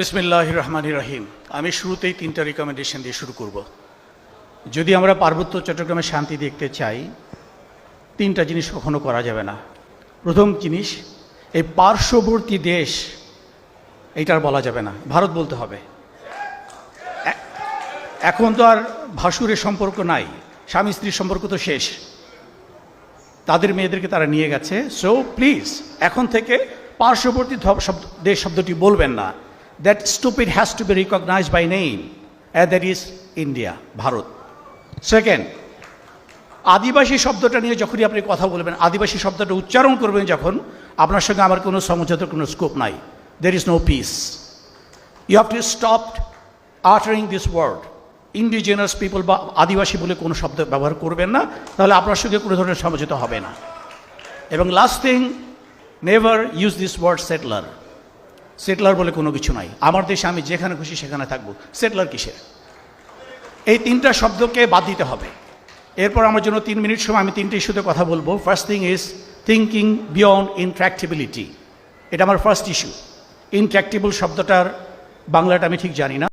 বিসমিল্লাহ রহমান রহিম। আমি শুরুতেই তিনটা রিকমেন্ডেশন দিয়ে শুরু করব। যদি আমরা পার্বত্য চট্টগ্রামে শান্তি দেখতে চাই, তিনটা জিনিস কখনো করা যাবে না। প্রথম জিনিস, এই পার্শ্ববর্তী দেশ, এইটার বলা যাবে না। ভারত বলতে হবে। এখন তো আর ভাসুরের সম্পর্ক নাই, স্বামী স্ত্রীর সম্পর্ক তো শেষ। তাদের মেয়েদেরকে তারা নিয়ে গেছে। সো প্লিজ এখন থেকে পার্শ্ববর্তী দেশ শব্দটি বলবেন না। That stupid has to be recognise by name and that is India Bharat second আদিবাসী শব্দটা নিয়ে যখনই আপনি কথা বলবেন, আদিবাসী শব্দটা উচ্চারণ করবেন যখন, আপনার সঙ্গে আমার কোনো সমঝোতার কোনো স্কোপ নাই। There is no peace you have to stop uttering this word indigenous people বা আদিবাসী বলে কোনো শব্দ ব্যবহার করবেন না, তাহলে আপনার সঙ্গে কোনো ধরনের সমঝোতা হবে না। এবং last thing never use this word settler settler বলে কোনো কিছু নাই। আমার দেশে আমি যেখানে খুশি সেখানে থাকব। সেটলার কিসের? এই তিনটা শব্দকে বাদ দিতে হবে। এরপর আমার জন্য তিন মিনিট সময়, আমি তিনটে ইস্যুতে কথা বলব। First thing is thinking beyond intractability এটা আমার ফার্স্ট ইস্যু ইন্ট্র্যাক্টিবল শব্দটার বাংলাটা আমি ঠিক জানি না।